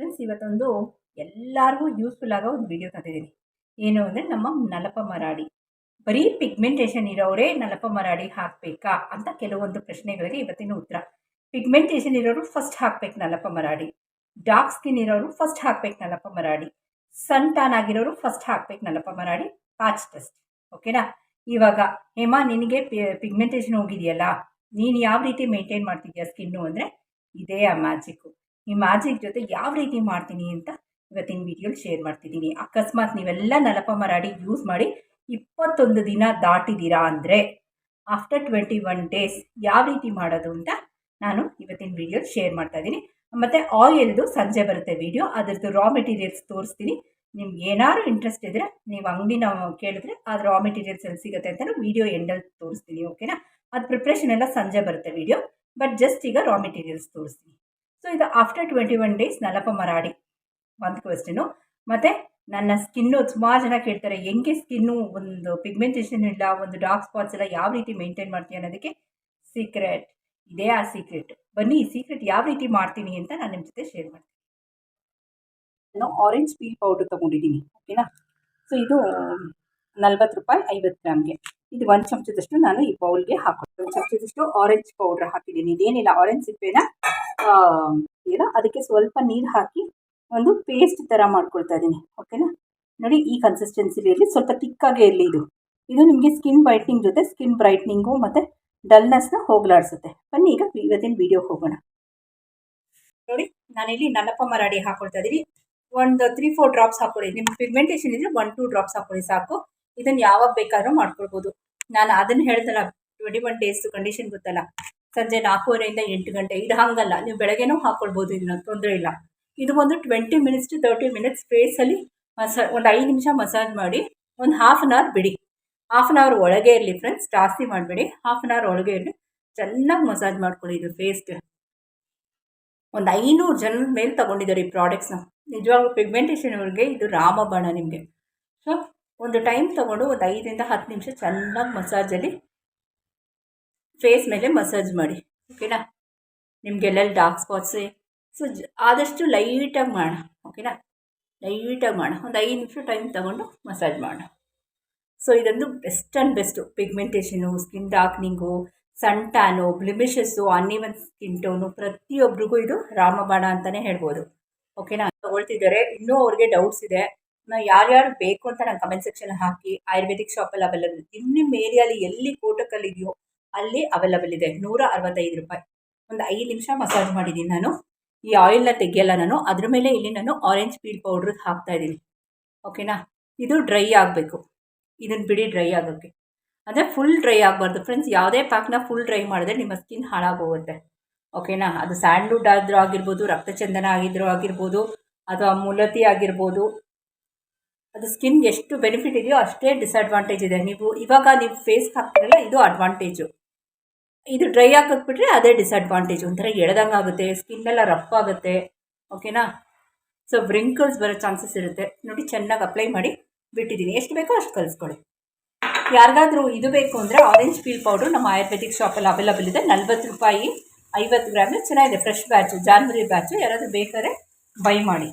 Friends, ಇವತ್ತೊಂದು ಎಲ್ಲರಿಗೂ useful ಆಗೋ ಒಂದು ವಿಡಿಯೋ ತಂದಿದ್ದೀನಿ. ಏನು ಅಂದರೆ ನಮ್ಮ ನಲಪ ಮರಾಡಿ. ಬರೀ ಪಿಗ್ಮೆಂಟೇಷನ್ ಇರೋರೇ ನಲಪ ಮರಾಡಿ ಹಾಕಬೇಕಾ ಅಂತ ಕೆಲವೊಂದು ಪ್ರಶ್ನೆಗಳಿಗೆ ಇವತ್ತಿನ ಉತ್ತರ. ಪಿಗ್ಮೆಂಟೇಷನ್ ಇರೋರು ಫಸ್ಟ್ ಹಾಕ್ಬೇಕು ನಲಪ ಮರಾಡಿ. ಡಾರ್ಕ್ ಸ್ಕಿನ್ ಇರೋರು ಫಸ್ಟ್ ಹಾಕ್ಬೇಕು ನಲಪ ಮರಾಡಿ. ಸನ್ ಟಾನ್ ಆಗಿರೋರು ಫಸ್ಟ್ ಹಾಕ್ಬೇಕು ನಲಪ ಮರಾಡಿ. ಪ್ಯಾಚ್ ಟೆಸ್ಟ್ ಓಕೆನಾ ಇವಾಗ, ಹೇಮಾ, ನಿನಗೆ ಪಿಗ್ಮೆಂಟೇಷನ್ ಹೋಗಿದೆಯಲ್ಲ? ನೀನು ಯಾವ ರೀತಿ ಮೇಂಟೈನ್ ಮಾಡ್ತಿದ್ಯಾ ಸ್ಕಿನ್ನು ಅಂದರೆ? ಇದೇ ಆ ಮ್ಯಾಜಿಕ್ಕು ಈ ಮ್ಯಾಜಿಕ್ ಜೊತೆ ಯಾವ ರೀತಿ ಮಾಡ್ತೀನಿ ಅಂತ ಇವತ್ತಿನ ವಿಡಿಯೋಲಿ ಶೇರ್ ಮಾಡ್ತಿದ್ದೀನಿ. ಅಕಸ್ಮಾತ್ ನೀವೆಲ್ಲ ನಲಪ ಮರಾಡಿ ಯೂಸ್ ಮಾಡಿ ಇಪ್ಪತ್ತೊಂದು ದಿನ ದಾಟಿದ್ದೀರಾ ಅಂದರೆ ಆಫ್ಟರ್ ಟ್ವೆಂಟಿ ಒನ್ ಡೇಸ್ ಯಾವ ರೀತಿ ಮಾಡೋದು ಅಂತ ನಾನು ಇವತ್ತಿನ ವಿಡಿಯೋ ಶೇರ್ ಮಾಡ್ತಾ ಇದ್ದೀನಿ. ಮತ್ತು ಆಯಿಲ್ದು ಸಂಜೆ ಬರುತ್ತೆ ವಿಡಿಯೋ, ಅದರದ್ದು ರಾ ಮೆಟೀರಿಯಲ್ಸ್ ತೋರಿಸ್ತೀನಿ. ನಿಮ್ಗೆ ಏನಾದ್ರು ಇಂಟ್ರೆಸ್ಟ್ ಇದ್ದರೆ ನೀವು ಅಂಗಡಿನ ಕೇಳಿದ್ರೆ ಅದು ರಾ ಮೆಟೀರಿಯಲ್ಸ್ ಎಲ್ಲಿ ಸಿಗುತ್ತೆ ಅಂತಲೂ ವಿಡಿಯೋ ಎಂಡಲ್ಲಿ ತೋರಿಸ್ತೀನಿ ಓಕೆನಾ ಅದು ಪ್ರಿಪ್ರೇಷನ್ ಎಲ್ಲ ಸಂಜೆ ಬರುತ್ತೆ ವಿಡಿಯೋ ಬಟ್ ಜಸ್ಟ್ ಈಗ ರಾ ಮೆಟೀರಿಯಲ್ಸ್ ತೋರಿಸ್ತೀನಿ. ಸೊ ಇದು ಆಫ್ಟರ್ ಟ್ವೆಂಟಿ ಒನ್ ಡೇಸ್ ನಲಪ ಮರಾಡಿ ಒಂದು ಕ್ವೆಸ್ಟನು ಮತ್ತು ನನ್ನ ಸ್ಕಿನ್ನು ಸುಮಾರು ಜನ ಕೇಳ್ತಾರೆ, ಹೆಂಗೆ ಸ್ಕಿನ್ನು ಒಂದು ಪಿಗ್ಮೆಂಟೇಷನ್ ಇಲ್ಲ, ಒಂದು ಡಾರ್ಕ್ ಸ್ಪಾಟ್ಸ್ ಎಲ್ಲ ಯಾವ ರೀತಿ ಮೇಂಟೈನ್ ಮಾಡ್ತೀನಿ ಅನ್ನೋದಕ್ಕೆ ಸೀಕ್ರೆಟ್ ಇದೇ ಆ ಸೀಕ್ರೆಟ್ ಬನ್ನಿ, ಈ ಸೀಕ್ರೆಟ್ ಯಾವ ರೀತಿ ಮಾಡ್ತೀನಿ ಅಂತ ನಾನು ನಿಮ್ಮ ಜೊತೆ ಶೇರ್ ಮಾಡ್ತೀನಿ. ನಾನು ಆರೆಂಜ್ ಪೀಲ್ ಪೌಡರ್ ತೊಗೊಂಡಿದ್ದೀನಿ ಓಕೆನಾ ಸೊ ಇದು ನಲ್ವತ್ತು ರೂಪಾಯಿ ಐವತ್ತು ಗ್ರಾಮ್ಗೆ. ಇದು ಒಂದು ಚಮಚದಷ್ಟು ನಾನು ಈ ಬೌಲ್ಗೆ ಹಾಕೊಂಡು ಒಂದು ಚಮಚದಷ್ಟು ಆರೆಂಜ್ ಪೌಡ್ರ್ ಹಾಕಿದ್ದೀನಿ. ಇದೇನಿಲ್ಲ ಆರೆಂಜ್ ಸಿಪ್ಪೆನ ಇಲ್ಲ ಅದಕ್ಕೆ ಸ್ವಲ್ಪ ನೀರು ಹಾಕಿ ಒಂದು ಪೇಸ್ಟ್ ಥರ ಮಾಡ್ಕೊಳ್ತಾ ಇದ್ದೀನಿ. ಓಕೆನಾ ನೋಡಿ, ಈ ಕನ್ಸಿಸ್ಟೆನ್ಸಿಲಿ ಸ್ವಲ್ಪ ತಿಕ್ಕಾಗೇ ಇರಲಿ ಇದು. ಇದು ನಿಮಗೆ ಸ್ಕಿನ್ ವೈಟ್ನಿಂಗ್ ಜೊತೆ ಸ್ಕಿನ್ ಬ್ರೈಟ್ನಿಂಗು ಮತ್ತು ಡಲ್ನೆಸ್ನ ಹೋಗ್ಲಾಡಿಸುತ್ತೆ. ಬನ್ನಿ ಈಗ ಇವತ್ತಿನ ವಿಡಿಯೋ ಹೋಗೋಣ. ನೋಡಿ, ನಾನಿಲ್ಲಿ ನನ್ನಪ್ಪ ಮರಾಡಿ ಹಾಕೊಳ್ತಾ ಇದ್ದೀನಿ. ಒಂದು ತ್ರೀ ಫೋರ್ ಡ್ರಾಪ್ಸ್ ಹಾಕೊಳ್ಳಿ ನಿಮ್ಗೆ ಪಿಗ್ಮೆಂಟೇಷನ್ ಇದ್ದರೆ ಒನ್ ಟೂ ಡ್ರಾಪ್ಸ್ ಹಾಕೊಳ್ಳಿ ಸಾಕು. ಇದನ್ನು ಯಾವಾಗ ಬೇಕಾದ್ರೂ ಮಾಡ್ಕೊಳ್ಬೋದು. ನಾನು ಅದನ್ನು ಹೇಳ್ತಲ್ಲ ಟ್ವೆಂಟಿ ಒನ್ ಡೇಸ್ ಕಂಡೀಷನ್ ಗೊತ್ತಲ್ಲ? ಸಂಜೆ ನಾಲ್ಕೂವರೆಯಿಂದ ಎಂಟು ಗಂಟೆ, ಇದು ಹಾಗಲ್ಲ. ನೀವು ಬೆಳಗ್ಗೆನೂ ಹಾಕ್ಕೊಳ್ಬೋದು ಇದನ್ನ ತೊಂದರೆ ಇಲ್ಲ. ಇದು ಒಂದು twenty minutes to thirty minutes ಸ್ಪೇಸಲ್ಲಿ ಮಸಾ, ಒಂದು ಐದು ನಿಮಿಷ ಮಸಾಜ್ ಮಾಡಿ, ಒಂದು ಹಾಫ್ ಆನ್ ಅವರ್ ಬಿಡಿ. ಹಾಫ್ ಆನ್ ಅವರ್ ಒಳಗೆ ಇರಲಿ ಫ್ರೆಂಡ್ಸ್ ಜಾಸ್ತಿ ಮಾಡಬೇಡಿ. ಹಾಫ್ ಆನ್ ಅವರ್ ಒಳಗೆ ಇರಲಿ, ಚೆನ್ನಾಗಿ ಮಸಾಜ್ ಮಾಡ್ಕೊಳ್ಳಿ ಇದು ಫೇಸ್ಗೆ ಒಂದು ಐನೂರು ಜನ ಮೇಲೆ ತಗೊಂಡಿದ್ದಾರೆ ಈ ಪ್ರಾಡಕ್ಟ್ಸ್ನ ನಿಜವಾಗ್ಲೂ ಪಿಗ್ಮೆಂಟೇಷನ್ ಅವ್ರಿಗೆ ಇದು ರಾಮಬಾಣ ನಿಮಗೆ. ಸೊ ಒಂದು ಟೈಮ್ ತೊಗೊಂಡು ಒಂದು ಐದರಿಂದ ಹತ್ತು ನಿಮಿಷ ಚೆನ್ನಾಗಿ ಮಸಾಜಲ್ಲಿ ಫೇಸ್ ಮೇಲೆ ಮಸಾಜ್ ಮಾಡಿ ಓಕೆನಾ ನಿಮಗೆಲ್ಲೆಲ್ಲಿ ಡಾರ್ಕ್ ಸ್ಪಾಟ್ಸೇ ಸೊ ಆದಷ್ಟು ಲೈಟಾಗಿ ಮಾಡೋಣ ಓಕೆನಾ ಲೈಟಾಗಿ ಮಾಡೋಣ ಒಂದು ಐದು ನಿಮಿಷ ಟೈಮ್ ತೊಗೊಂಡು ಮಸಾಜ್ ಮಾಡೋಣ ಸೊ ಇದೊಂದು best and best pigmentation skin darkening sun tan blemishes uneven skin tone ಪ್ರತಿಯೊಬ್ಬರಿಗೂ ಇದು ರಾಮಬಾಣ ಅಂತಲೇ ಹೇಳ್ಬೋದು ಓಕೆನಾ ತೊಗೊಳ್ತಿದ್ದಾರೆ, ಇನ್ನೂ ಅವ್ರಿಗೆ ಡೌಟ್ಸ್ ಇದೆ. ಯಾರ್ಯಾರು ಬೇಕು ಅಂತ ನಾನು ಕಮೆಂಟ್ ಸೆಕ್ಷನ್ ಹಾಕಿ ಆಯುರ್ವೇದಿಕ್ ಶಾಪಲ್ಲಿ ಅವೈಲಬಲ್ ನಿಮ್ಮ ನಿಮ್ಮ ಏರಿಯಾಲಿ ಎಲ್ಲಿ ಕೋಟಕಲ್ಲಿ ಇದೆಯೋ ಅಲ್ಲಿ ಅವೈಲಬಲ್ ಇದೆ. ನೂರ ಅರವತ್ತೈದು ರೂಪಾಯಿ. ಒಂದು ಐದು ನಿಮಿಷ ಮಸಾಜ್ ಮಾಡಿದ್ದೀನಿ ನಾನು. ಈ ಆಯಿಲ್ನ ತೆಗೆಯಲ್ಲ ನಾನು. ಅದ್ರ ಮೇಲೆ ಇಲ್ಲಿ ನಾನು ಆರೆಂಜ್ ಪೀಲ್ ಪೌಡ್ರ್ ಹಾಕ್ತಾ ಇದ್ದೀನಿ. ಓಕೆನಾ ಇದು ಡ್ರೈ ಆಗಬೇಕು. ಇದನ್ನು ಬಿಡಿ ಡ್ರೈ ಆಗೋಕ್ಕೆ ಅಂದರೆ ಫುಲ್ ಡ್ರೈ ಆಗಬಾರ್ದು. ಫ್ರೆಂಡ್ಸ್ ಯಾವುದೇ ಪ್ಯಾಕ್ನ ಫುಲ್ ಡ್ರೈ ಮಾಡಿದ್ರೆ ನಿಮ್ಮ ಸ್ಕಿನ್ ಹಾಳಾಗೋಗುತ್ತೆ. ಓಕೆನಾ ಅದು ಸ್ಯಾಂಡ್ಲುಡ್ ಆದರೂ ಆಗಿರ್ಬೋದು, ರಕ್ತಚಂದನ ಆಗಿದ್ರೂ ಆಗಿರ್ಬೋದು, ಅಥವಾ ಮುಲತಿ ಆಗಿರ್ಬೋದು ಅದು ಸ್ಕಿನ್ಗೆ ಎಷ್ಟು ಬೆನಿಫಿಟ್ ಇದೆಯೋ ಅಷ್ಟೇ ಡಿಸ್ಅಡ್ವಾಂಟೇಜ್ ಇದೆ. ನೀವು ಇವಾಗ ನೀವು ಫೇಸ್ಗೆ ಹಾಕ್ತಿರಲ್ಲ, ಇದು ಅಡ್ವಾಂಟೇಜು ಇದು ಡ್ರೈ ಹಾಕಿಬಿಟ್ರೆ ಅದೇ ಡಿಸ್ಅಡ್ವಾಂಟೇಜ್ ಒಂಥರ ಎಳೆದಂಗೆ ಆಗುತ್ತೆ ಸ್ಕಿನ್ ಎಲ್ಲ ರಫ್ ಆಗುತ್ತೆ. ಓಕೆನಾ ಸೊ ವ್ರಿಂಕಲ್ಸ್ ಬರೋ ಚಾನ್ಸಸ್ ಇರುತ್ತೆ. ನೋಡಿ, ಚೆನ್ನಾಗಿ ಅಪ್ಲೈ ಮಾಡಿ ಬಿಟ್ಟಿದ್ದೀನಿ ಎಷ್ಟು ಬೇಕೋ ಅಷ್ಟು ಕಲಿಸ್ಕೊಳ್ಳಿ. ಯಾರಿಗಾದರೂ ಇದು ಬೇಕು ಅಂದರೆ ಆರೆಂಜ್ ಪೀಲ್ ಪೌಡ್ರ್ ನಮ್ಮ ಆಯುರ್ವೇದಿಕ್ ಶಾಪಲ್ಲಿ ಅವೈಲಬಲ್ ಇದೆ. ನಲ್ವತ್ತು ರೂಪಾಯಿ, ಐವತ್ತು ಗ್ರಾಮ್ ಚೆನ್ನಾಗಿದೆ. ಫ್ರೆಶ್ ಬ್ಯಾಚು ಜಾನ್ವರಿ ಬ್ಯಾಚು ಯಾರಾದರೂ ಬೇಕಾದ್ರೆ ಬೈ ಮಾಡಿ.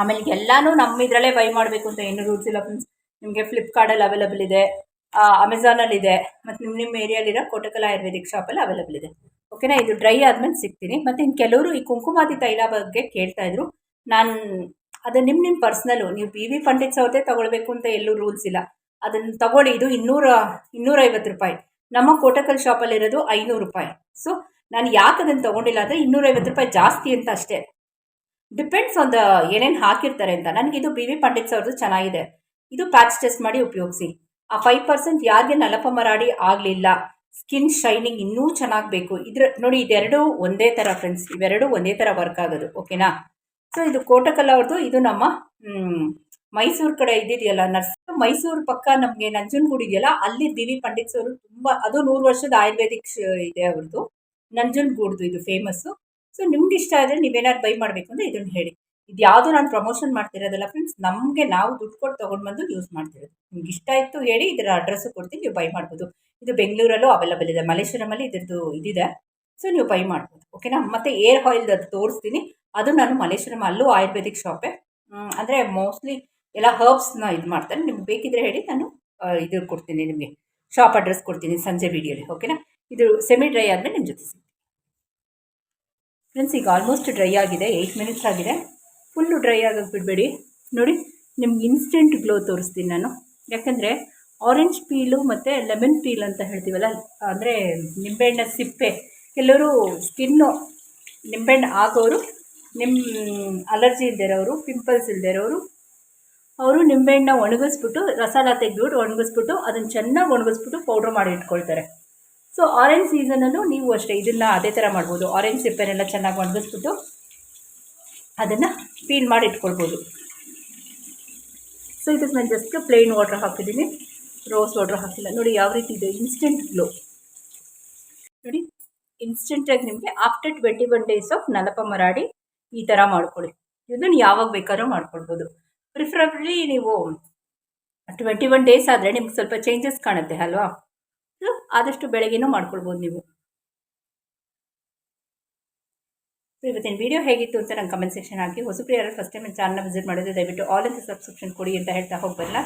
ಆಮೇಲೆ ಎಲ್ಲನೂ ನಮ್ಮ ಇದರಲ್ಲೇ ಬೈ ಮಾಡಬೇಕು ಅಂತ ಏನು ರೂಲ್ಸ್ ಇಲ್ಲ ಫ್ರೆಂಡ್ಸ್ ನಿಮಗೆ ಫ್ಲಿಪ್ಕಾರ್ಟಲ್ಲಿ ಅವೈಲಬಲ್ ಇದೆ ಅಮೆಝಾನಲ್ಲಿ ಇದೆ, ಮತ್ತು ನಿಮ್ಮ ನಿಮ್ಮ ಏರಿಯಾಲಿರೋ ಕೋಟಕಲ ಆಯುರ್ವೇದಿಕ್ ಶಾಪಲ್ಲಿ ಅವೈಲಬಲ್ ಇದೆ. ಓಕೆನಾ ಇದು ಡ್ರೈ ಆದಮೇಲೆ ಸಿಗ್ತೀನಿ. ಮತ್ತು ಇನ್ನು ಕೆಲವರು ಈ ಕುಂಕುಮಾದಿ ತೈಲ ಬಗ್ಗೆ ಕೇಳ್ತಾ ಕೇಳ್ತಾಯಿದ್ರು ನಾನು ಅದು ನಿಮ್ಮ ನಿಮ್ಮ ಪರ್ಸ್ನಲ್ಲು ನೀವು ಬಿ ವಿ ಪಂಡಿತ್ಸ್ ಅವ್ರದ್ದೇ ತೊಗೊಳ್ಬೇಕು ಅಂತ ಎಲ್ಲೂ ರೂಲ್ಸ್ ಇಲ್ಲ. ಅದನ್ನು ತಗೊಳ್ಳಿ. ಇದು ಇನ್ನೂರ, ಇನ್ನೂರೈವತ್ತು ರೂಪಾಯಿ. ನಮ್ಮ ಕೋಟಕಲ್ ಶಾಪಲ್ಲಿರೋದು ಐನೂರು ರೂಪಾಯಿ. ಸೊ ನಾನು ಯಾಕೆ ಅದನ್ನು ತೊಗೊಂಡಿಲ್ಲ ಅಂದರೆ ಇನ್ನೂರೈವತ್ತು ರೂಪಾಯಿ ಜಾಸ್ತಿ ಅಂತ ಅಷ್ಟೇ. ಡಿಪೆಂಡ್ಸ್ ಒಂದು ಏನೇನು ಹಾಕಿರ್ತಾರೆ ಅಂತ. ನನಗಿದು ಬಿ ವಿ ಪಂಡಿತ್ಸ್ ಅವ್ರದ್ದು ಚೆನ್ನಾಗಿದೆ. ಇದು ಪ್ಯಾಚ್ ಟೆಸ್ಟ್ ಮಾಡಿ ಉಪಯೋಗಿಸಿ. ಆ ಫೈವ್ ಪರ್ಸೆಂಟ್ ಯಾರಿಗೆ ನಲಪ ಮರಾಡಿ ಆಗಲಿಲ್ಲ ಸ್ಕಿನ್ ಶೈನಿಂಗ್ ಇನ್ನೂ ಚೆನ್ನಾಗಿ ಬೇಕು. ಇದ್ರ, ನೋಡಿ ಇದೆರಡು ಒಂದೇ ಥರ ಫ್ರೆಂಡ್ಸ್ ಇವೆರಡೂ ಒಂದೇ ಥರ ವರ್ಕ್ ಆಗೋದು ಓಕೆನಾ ಸೊ ಇದು ಕೋಟಕಲ್ ಅವ್ರದ್ದು ಇದು ನಮ್ಮ ಮೈಸೂರು ಕಡೆ ಇದ್ದಿದೆಯಲ್ಲ, ನರ್ಸ್. ಮೈಸೂರು ಪಕ್ಕ ನಮಗೆ ನಂಜನಗೂಡು ಇದೆಯಲ್ಲ, ಅಲ್ಲಿ ಬಿ ವಿ ಪಂಡಿತ್ಸ್ ಅವರು ತುಂಬ, ಅದು ನೂರು ವರ್ಷದ ಆಯುರ್ವೇದಿಕ್ ಇದೆ ಅವ್ರದ್ದು ನಂಜನಗೂಡ್ದು ಇದು ಫೇಮಸ್ಸು ಸೊ ನಿಮ್ಗೆ ಇಷ್ಟ ಆದರೆ ನೀವೇನಾದ್ರು ಬೈ ಮಾಡಬೇಕು ಅಂದರೆ ಇದನ್ನು ಹೇಳಿ. ಇದು ಯಾವುದು ನಾನು ಪ್ರಮೋಷನ್ ಮಾಡ್ತಿರೋದಲ್ಲ ಫ್ರೆಂಡ್ಸ್ ನಮಗೆ ನಾವು ದುಡ್ಡು ಕೊಟ್ಟು ತೊಗೊಂಡು ಬಂದು ಯೂಸ್ ಮಾಡ್ತಿರೋದು. ನಿಮ್ಗೆ ಇಷ್ಟ ಇತ್ತು ಹೇಳಿ ಇದರ ಅಡ್ರೆಸ್ಸು ಕೊಡ್ತೀನಿ, ನೀವು ಬೈ ಮಾಡ್ಬೋದು. ಇದು ಬೆಂಗಳೂರಲ್ಲೂ ಅವೈಲಬಲ್ ಇದೆ ಮಲೇಶ್ವರಮಲ್ಲಿ ಇದ್ರದ್ದು ಇದಿದೆ. ಸೊ ನೀವು ಬೈ ಮಾಡ್ಬೋದು. ಓಕೆನಾ ಮತ್ತು ಏರ್ ಆಯಿಲ್ ಅದು ತೋರಿಸ್ತೀನಿ. ಅದು ನಾನು ಮಲೇಶ್ವರಮ್ ಅಲ್ಲೂ ಆಯುರ್ವೇದಿಕ್ ಶಾಪೇ ಅಂದರೆ ಮೋಸ್ಟ್ಲಿ ಎಲ್ಲ ಹರ್ಬ್ಸ್ನ ಇದು ಮಾಡ್ತಾರೆ ನಿಮ್ಗೆ ಬೇಕಿದ್ರೆ ಹೇಳಿ ನಾನು ಇದು ಕೊಡ್ತೀನಿ ನಿಮಗೆ. ಶಾಪ್ ಅಡ್ರೆಸ್ ಕೊಡ್ತೀನಿ ಸಂಜೆ ವೀಡಿಯೋಲಿ ಓಕೆನಾ ಇದು ಸೆಮಿ ಡ್ರೈ ಆದಮೇಲೆ ನಿಮ್ಮ ಜೊತೆ ಫ್ರೆಂಡ್ಸ್ ಈಗ ಆಲ್ಮೋಸ್ಟ್ ಡ್ರೈ ಆಗಿದೆ. ಏಯ್ಟ್ ಮಿನಿಟ್ಸ್ ಆಗಿದೆ. ಫುಲ್ಲು ಡ್ರೈ ಆಗೋಕ್ಕೆ ಬಿಡಬೇಡಿ. ನೋಡಿ, ನಿಮ್ಗೆ ಇನ್ಸ್ಟೆಂಟ್ ಗ್ಲೋ ತೋರಿಸ್ತೀನಿ ನಾನು. ಯಾಕಂದರೆ ಆರೆಂಜ್ ಪೀಲು ಮತ್ತು ಲೆಮನ್ ಪೀಲ್ ಅಂತ ಹೇಳ್ತೀವಲ್ಲ, ಅಂದರೆ ನಿಂಬೆಹಣ್ಣ ಸಿಪ್ಪೆ. ಕೆಲವರು ಸ್ಕಿನ್ನು ನಿಂಬೆಹಣ್ಣು ಆಗೋರು ನಿಮ್ಮ ಅಲರ್ಜಿ ಇಲ್ದಿರೋರು ಪಿಂಪಲ್ಸ್ ಇಲ್ದಿರೋರು, ಅವರು ನಿಂಬೆಹಣ್ಣ ಒಣಗಿಸ್ಬಿಟ್ಟು ರಸಾಲ ತೆಗೆದ್ಬಿಟ್ಟು ಒಣಗಿಸ್ಬಿಟ್ಟು, ಅದನ್ನು ಚೆನ್ನಾಗಿ ಒಣಗಿಸ್ಬಿಟ್ಟು ಪೌಡ್ರ್ ಮಾಡಿ ಇಟ್ಕೊಳ್ತಾರೆ. ಸೊ ಆರೆಂಜ್ ಸೀಸನಲ್ಲೂ ನೀವು ಅಷ್ಟೇ ಇದನ್ನ ಅದೇ ಥರ ಮಾಡ್ಬೋದು. ಆರೆಂಜ್ ಸಿಪ್ಪೆನೆಲ್ಲ ಚೆನ್ನಾಗಿ ಒಣಗಿಸ್ಬಿಟ್ಟು ಅದನ್ನು ಪೀಲ್ ಮಾಡಿ ಇಟ್ಕೊಳ್ಬೋದು. ಸೊ ಇದಕ್ಕೆ ನಾನು ಜಸ್ಟ್ ಪ್ಲೇನ್ ವಾಟ್ರ್ ಹಾಕಿದ್ದೀನಿ. ರೋಸ್ ವಾಟ್ರ್ ಹಾಕಿಲ್ಲ. ನೋಡಿ ಯಾವ ರೀತಿ ಇದೆ. ಇನ್ಸ್ಟೆಂಟ್ ಗ್ಲೋ ನೋಡಿ ಇನ್ಸ್ಟೆಂಟಾಗಿ ನಿಮಗೆ after twenty one days of ನಲಪ ಮರಾಡಿ ಈ ಥರ ಮಾಡ್ಕೊಳ್ಳಿ. ಇದನ್ನು ಯಾವಾಗ ಬೇಕಾದ್ರೂ ಮಾಡ್ಕೊಳ್ಬೋದು. ಪ್ರಿಫರಬ್ಲಿ ನೀವು ಟ್ವೆಂಟಿ ಒನ್ ಡೇಸ್ ಆದರೆ ನಿಮ್ಗೆ ಸ್ವಲ್ಪ ಚೇಂಜಸ್ ಕಾಣುತ್ತೆ, ಅಲ್ವಾ? ಆದಷ್ಟು ಬೆಳಗ್ಗೆನೂ ಮಾಡ್ಕೊಳ್ಬೋದು ನೀವು. ಇವತ್ತಿನ ವಿಡಿಯೋ ಹೇಗಿತ್ತು ಅಂತ ನಂಗೆ ಕಮೆಂಟ್ ಸೆಕ್ಷನ್ ಹಾಕಿ. ಹೊಸಬ್ರು ಫಸ್ಟ್ ಟೈಮ್ ಚಾನಲ್ ವಿಸಿಟ್ ಮಾಡಿದ್ರೆ ದಯವಿಟ್ಟು ಆಲ್ ಅಂತ ಸಬ್ಸ್ಕ್ರಿಪ್ಷನ್ ಕೊಡಿ ಅಂತ ಹೇಳ್ತಾ ಹೋಗ್ಬರಲ್ಲ